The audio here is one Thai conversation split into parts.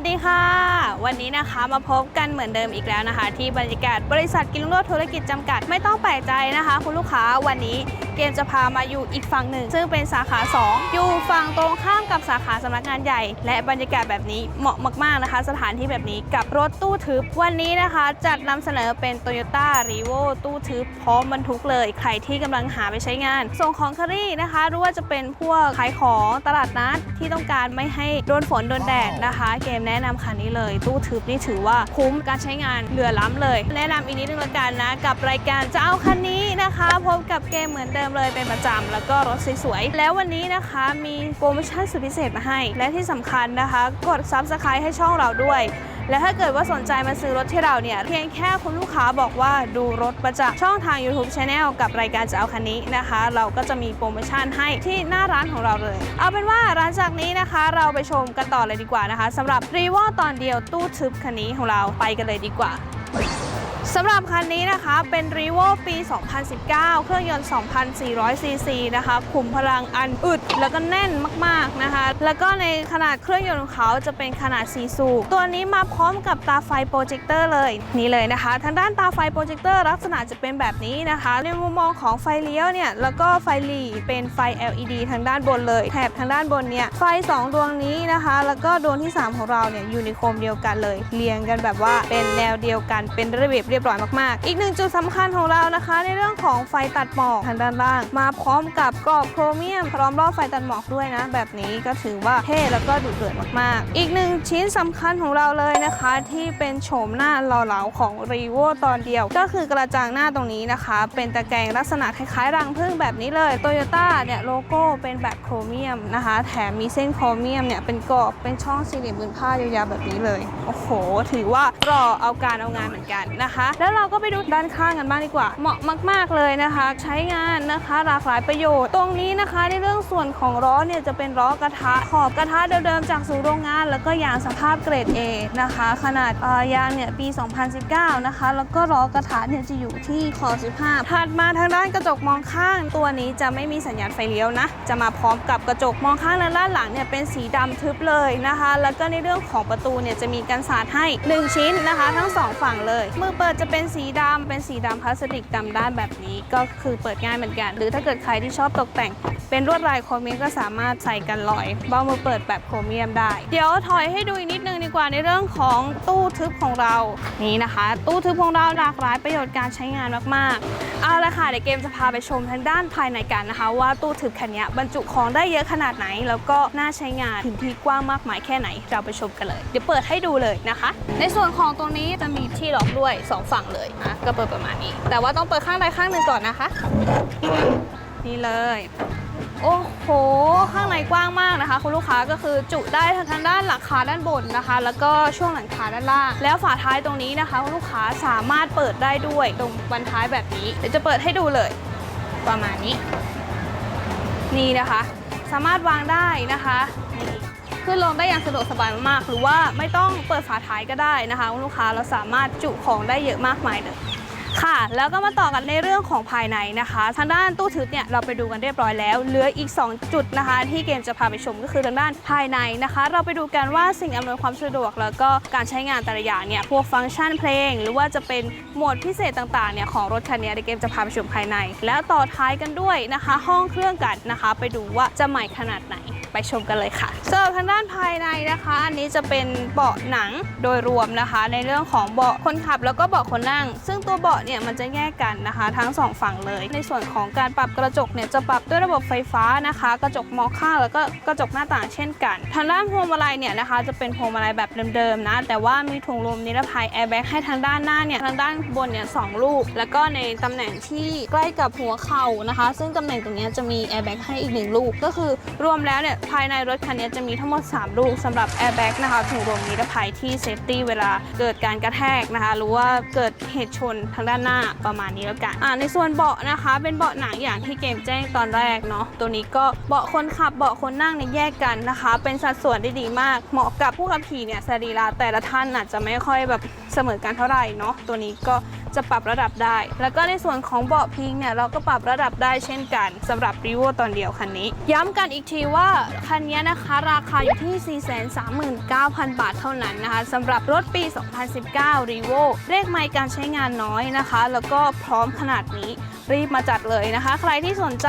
วัสดีค่ะ วันนี้นะคะมาพบกันเหมือนเดิมอีกแล้วนะคะ ที่บรรยากาศบริษัทกินรุ่งโรจน์ธุรกิจจำกัดไม่ต้องแปลกใจนะคะ คุณลูกค้าวันนี้ เกมจะพามาอยู่อีกฝั่งหนึ่ง ซึ่งเป็นสาขา 2 อยู่ฝั่งตรงข้ามกับสาขาสำนักงานใหญ่ และบรรยากาศแบบนี้เหมาะมาก ๆนะคะ สถานที่แบบนี้กับรถตู้ทึบ วันนี้นะคะจัดนำเสนอเป็น Toyota r e v o ตู้ทึบพร้อมบรรทุกเลย ใครที่กำลังหาไปใช้งาน ส่งของคารี่นะคะหรือว่าจะเป็นพวกขายของตลาดนัดที่ต้องการไม่ให้โดนฝนโดนแดดนะคะ เกมแนะนำคันนี้เลย ตู้ทึบนี่ถือว่าคุ้มการใช้งานเหลือล้ำเลย แนะนำอีกนิดนึงละกันนะ กับรายการจะเอาคันนี้ นะคะ พบกับเกมเหมือนเดิมเลยเป็นประจำแล้วก็รถสวยๆ แล้ววันนี้นะคะมีโปรโมชั่นสุดพิเศษมาให้ และที่สำคัญนะคะ กด Subscribe ให้ช่องเราด้วย และถ้าเกิดว่าสนใจมาซื้อรถที่เราเนี่ย เพียงแค่คุณลูกค้าบอกว่าดูรถประจากช่องทาง YouTube Channel กับรายการจะเอาคันนี้นะคะ เราก็จะมีโปรโมชั่นให้ที่หน้าร้านของเราเลย เอาเป็นว่าร้านจากนี้นะคะเราไปชมกันต่อเลยดีกว่านะคะสำหรับรีวอตอนเดียวตู้ทึบคันนี้ของเราไปกันเลยดีกว่า สำหรับคันนี้นะคะเป็น r e v o ปี 2019 เครื่องยนต์ 2,400 ซีซีนะคะขุมพลังอันอึดแล้วก็แน่นมากๆนะคะ แล้วก็ในขนาดเครื่องยนต์ของเขาจะเป็นขนาด 4 สูบ ตัวนี้มาพร้อมกับตาไฟโปรเจคเตอร์เลย นี่เลยนะคะ ทางด้านตาไฟโปรเจคเตอร์ลักษณะจะเป็นแบบนี้นะคะ ในมุมมองของไฟเลี้ยวเนี่ย แล้วก็ไฟหลีเป็นไฟ LED ทางด้านบนเลยแถบทางด้านบนเนี่ย ไฟ 2 ดวงนี้นะคะ แล้วก็ดวงที่ 3 ของเราเนี่ยอยู่ในโคมเดียวกันเลย เรียงกันแบบว่าเป็นแนวเดียวกันเป็นระเบียบเรียบร้อยมากๆ อีกหนึ่งจุดสำคัญของเรานะคะ ในเรื่องของไฟตัดหมอกทางด้านล่าง มาพร้อมกับกรอบโครเมียม พร้อมรอบไฟตัดหมอกด้วยนะ แบบนี้ก็ถือว่าเท่แล้วก็ดุเดือดมากๆ อีกหนึ่งชิ้นสำคัญของเราเลยนะคะ ที่เป็นโฉมหน้าหล่อเหลาของรีโวตอนเดียว ก็คือกระจังหน้าตรงนี้นะคะ เป็นตะแกรงลักษณะคล้ายๆรังผึ้งแบบนี้เลยโตโยต้าเนี่ยโลโก้เป็นแบบโครเมียมนะคะ แถมมีเส้นโครเมียมเนี่ยเป็นกรอบเป็นช่องสี่เหลี่ยมผืนผ้ายาวๆแบบนี้เลยโอ้โห ถือว่ารอเอาการเอางานเหมือนกันนะคะแล้วเราก็ไปดูด้านข้างกันบ้างดีกว่า เหมาะมาก ๆ เลยนะคะ ใช้งานนะคะหลากหลายประโยชน์ ตรงนี้นะคะในเรื่องส่วนของล้อเนี่ยจะเป็นล้อกระทะ ขอบกระทะเดิมๆจากสู่โรงงาน แล้วก็ยางสภาพเกรด A นะคะ ขนาดยางเนี่ยปี 2019 นะคะ แล้วก็ล้อกระทะเนี่ยจะอยู่ที่ขอบ15ถัดมาทางด้านกระจกมองข้างตัวนี้จะไม่มีสัญญาณไฟเลี้ยวนะ จะมาพร้อมกับกระจกมองข้างและด้านหลังเนี่ยเป็นสีดำทึบเลยนะคะ แล้วก็ในเรื่องของประตูเนี่ยจะมีกันสาดให้ 1 ชิ้นนะคะ ทั้งสองฝั่งเลยมือเปิดจะเป็นสีดำเป็นสีดำพลาสติกดำด้านแบบนี้ก็คือเปิดง่ายเหมือนกัน หรือถ้าเกิดใครที่ชอบตกแต่ง เป็นลวดลายโครเมียมก็สามารถใส่กันลอยเบ้ามือเปิดแบบโครเมียมได้ เดี๋ยวถอยให้ดูอีกนิดนึงดีกว่าในเรื่องของตู้ทึบของเรา นี่นะคะ ตู้ทึบของเราหลากหลายประโยชน์การใช้งานมากๆเอาละค่ะเดี๋ยวเกมจะพาไปชมทางด้านภายในกันนะคะ ว่าตู้ทึบคันนี้บรรจุของได้เยอะขนาดไหน แล้วก็น่าใช้งานพื้นที่กว้างมากมายแค่ไหน เราไปชมกันเลย เดี๋ยวเปิดให้ดูเลยนะคะ ในส่วนของตรงนี้จะมีที่ล็อกด้วยสองฝั่งเลยนะก็เปิดประมาณนี้ แต่ว่าต้องเปิดข้างใดข้างหนึ่งก่อนนะคะ นี่เลย โอ้โห ข้างในกว้างมากนะคะ คุณลูกค้าก็คือจุได้ทั้งทางด้านหลังคาด้านบนนะคะ แล้วก็ช่วงหลังคาด้านล่าง แล้วฝาท้ายตรงนี้นะคะ คุณลูกค้าสามารถเปิดได้ด้วยตรงบันท้ายแบบนี้ เดี๋ยวจะเปิดให้ดูเลย ประมาณนี้ นี่นะคะ สามารถวางได้นะคะนี่ขึ้นลงได้อย่างสะดวกสบายมากๆ หรือว่าไม่ต้องเปิดฝาท้ายก็ได้นะคะ คุณลูกค้าเราสามารถจุของได้เยอะมากมายเลย ค่ะ แล้วก็มาต่อกันในเรื่องของภายในนะคะ ทางด้านตู้ทึบเนี่ยเราไปดูกันเรียบร้อยแล้ว เหลืออีก 2 จุดนะคะ ที่เกมจะพาไปชมก็คือทางด้านภายในนะคะ เราไปดูกันว่าสิ่งอำนวยความสะดวก แล้วก็การใช้งานแต่ละอย่างเนี่ยพวกฟังก์ชันเพลง หรือว่าจะเป็นโหมดพิเศษต่างๆเนี่ยของรถคันนี้ในเกมจะพาไปชมภายใน แล้วต่อท้ายกันด้วยนะคะ ห้องเครื่องกันนะคะ ไปดูว่าจะใหม่ขนาดไหน ไปชมกันเลยค่ะสำหรับทางด้านภายในนะคะ อันนี้จะเป็นเบาะหนังโดยรวมนะคะ ในเรื่องของเบาะคนขับ แล้วก็เบาะคนนั่ง ซึ่งตัวเบาะเนี่ยมันจะแยกกันนะคะ ทั้งสองฝั่งเลย ในส่วนของการปรับกระจกเนี่ยจะปรับด้วยระบบไฟฟ้านะคะ กระจกมองข้างแล้วก็กระจกหน้าต่างเช่นกัน ทางด้านพวงมาลัยเนี่ยนะคะ จะเป็นพวงมาลัยแบบเดิมๆนะ แต่ว่ามีถุงลมนิรภัยแอร์แบ็กให้ทางด้านหน้าเนี่ยทางด้านบนเนี่ยสองลูก แล้วก็ในตำแหน่งที่ใกล้กับหัวเข่านะคะ ซึ่งตำแหน่งตรงเนี้ยจะมีแอร์แบ็กให้อีกหนึ่งลูกก็คือรวมแล้วเนี่ยภายในรถคันนี้จะมีทั้งหมด 3 ลูกสำหรับแอร์แบ็กนะคะถุงลมนิรภัยที่เซฟตี้เวลาเกิดการกระแทกนะคะ หรือว่าเกิดเหตุชนทางด้านหน้าประมาณนี้แล้วกันอ่าในส่วนเบาะนะคะ เป็นเบาะหนังอย่างที่เกมแจ้งตอนแรกเนาะตัวนี้ก็เบาะคนขับเบาะคนนั่งเนี่ยแยกกันนะคะ เป็นสัดส่วนได้ดีมาก เหมาะกับผู้ขับขี่เนี่ยสรีระแต่ละท่านอาจจะไม่ค่อยแบบ สเสมอกันเท่าไหร่เนาะตัวนี้ก็จะปรับระดับได้ แล้วก็ในส่วนของเบาะพิงเนี่ยเราก็ปรับระดับได้เช่นกันสำหรับรีโวตอนเดียวคันนี้ ย้ำกันอีกทีว่าคันนี้นะคะ ราคาอยู่ที่ 439,000 บาทเท่านั้นนะคะสำหรับรถปี 2019 r e v o เลขไมล์การใช้งานน้อยนะคะ แล้วก็พร้อมขนาดนี้รีบมาจัดเลยนะคะ ใครที่สนใจ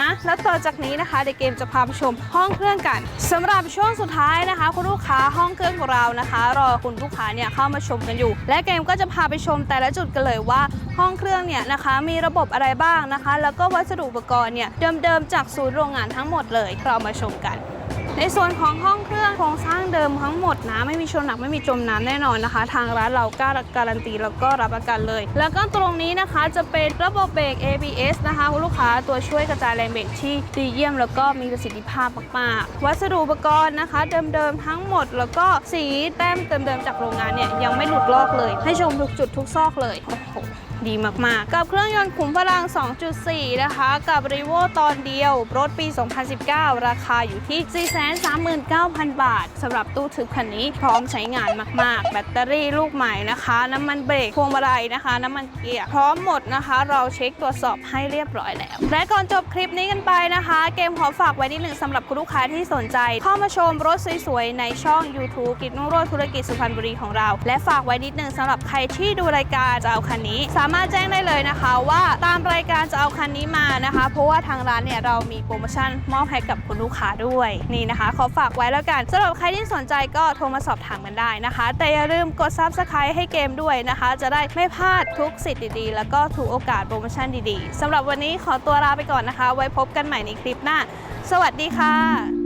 นะ แล้วต่อจากนี้นะคะเดเกมจะพาไปชมห้องเครื่องกันสำหรับช่วงสุดท้ายนะคะ คุณลูกค้าห้องเครื่องของเรานะคะ รอคุณลูกค้าเนี่ยเข้ามาชมกันอยู่และเกมก็จะพาไปชมแต่ละจุดกันเลยว่า ห้องเครื่องเนี่ยนะคะมีระบบอะไรบ้างนะคะ แล้วก็วัสดุอุปกรณ์เนี่ยเดิมๆจากศูนย์โรงงานทั้งหมดเลยเรามาชมกัน ในส่วนของห้องเครื่องโครงสร้างเดิมทั้งหมดนะ ไม่มีชนหนักไม่มีจมน้ำแน่นอนนะคะ ทางร้านเรากล้าการันตีแล้วก็รับประกันเลย แล้วก็ตรงนี้นะคะจะเป็นระบบเบรก ABS นะคะคุณลูกค้าตัวช่วยกระจายแรงเบรกที่ดีเยี่ยมแล้วก็มีประสิทธิภาพมากๆ วัสดุอุปกรณ์นะคะ เดิมๆทั้งหมดแล้วก็สีแต้มเดิมๆจากโรงงานเนี่ยยังไม่หลุดลอกเลย ให้ชมทุกจุดทุกซอกเลยโอ้โห ดีมากๆ กับเครื่องยนต์ขุมพลัง 2.4 นะคะ กับรีโวตอนเดียว รถปี 2019 ราคาอยู่ที่ 439,000 บาทสำหรับตู้ทึบคันนี้พร้อมใช้งานมาก ๆ แบตเตอรี่ลูกใหม่นะคะ น้ำมันเบรกพวงมาลัยนะคะ น้ำมันเกียร์พร้อมหมดนะคะ เราเช็คตรวจสอบให้เรียบร้อยแล้ว และก่อนจบคลิปนี้กันไปนะคะ เกมขอฝากไว้นิดหนึ่งสำหรับคุณลูกค้าที่สนใจ เข้ามาชมรถสวยๆในช่อง YouTube กิจนุ่งโรจธุรกิจสุพรรณบุรีของเรา และฝากไว้นิดหนึ่งสำหรับใครที่ดูรายการจะเอาคันนี้สามารถแจ้งได้เลยนะคะ ว่าตามรายการจะเอาคันนี้มานะคะ เพราะว่าทางร้านเนี่ยเรามีโปรโมชั่นมอบให้กับคุณลูกค้าด้วยนี่นะคะ ขอฝากไว้แล้วกันสำหรับใครที่สนใจก็โทรมาสอบถามกันได้นะคะ แต่อย่าลืมกด Subscribe ให้เกมด้วยนะคะ จะได้ไม่พลาดทุกสิทธิ์ดีๆ แล้วก็ทุกโอกาสโปรโมชั่นดีๆสำหรับวันนี้ขอตัวลาไปก่อนนะคะ ไว้พบกันใหม่ในคลิปหน้า สวัสดีค่ะ